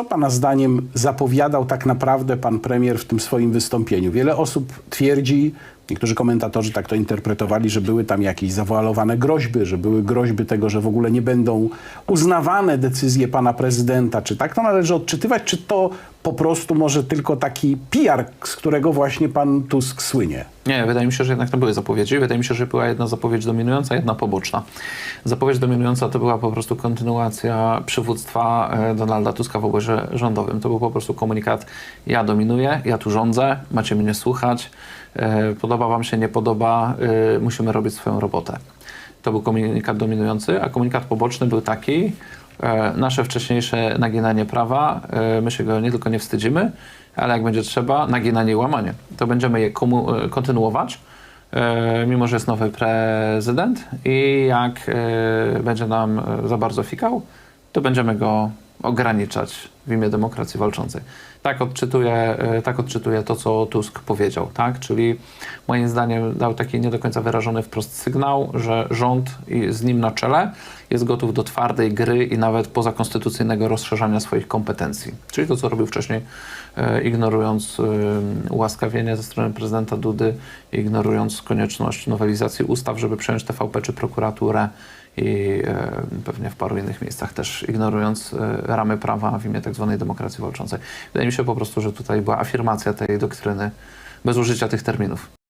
co Pana zdaniem zapowiadał tak naprawdę Pan premier w tym swoim wystąpieniu? Wiele osób twierdzi, niektórzy komentatorzy tak to interpretowali, że były tam jakieś zawoalowane groźby, że były groźby tego, że w ogóle nie będą uznawane decyzje Pana prezydenta. Czy tak to należy odczytywać, czy to po prostu może tylko taki PR, z którego właśnie Pan Tusk słynie? Nie, wydaje mi się, że jednak to były zapowiedzi. Wydaje mi się, że była jedna zapowiedź dominująca, jedna poboczna. Zapowiedź dominująca to była po prostu kontynuacja przywództwa e, Donalda Tuska w obozie rządowym. To był po prostu komunikat, ja dominuję, ja tu rządzę, macie mnie słuchać, e, podoba wam się, nie podoba, e, musimy robić swoją robotę. To był komunikat dominujący, a komunikat poboczny był taki, e, nasze wcześniejsze naginanie prawa, e, my się go nie tylko nie wstydzimy, ale jak będzie trzeba, naginanie i łamanie, to będziemy je e, kontynuować, e, mimo że jest nowy prezydent i jak e, będzie nam za bardzo fikał, to będziemy go ograniczać w imię demokracji walczącej. Tak odczytuję, e, tak odczytuję to, co Tusk powiedział, tak? Czyli moim zdaniem dał taki nie do końca wyrażony wprost sygnał, że rząd z nim na czele jest gotów do twardej gry i nawet pozakonstytucyjnego rozszerzania swoich kompetencji. Czyli to, co robił wcześniej, e, ignorując e, ułaskawienie ze strony prezydenta Dudy, ignorując konieczność nowelizacji ustaw, żeby przejąć TVP czy prokuraturę i pewnie w paru innych miejscach też ignorując ramy prawa w imię tak zwanej demokracji walczącej. Wydaje mi się po prostu, że tutaj była afirmacja tej doktryny bez użycia tych terminów.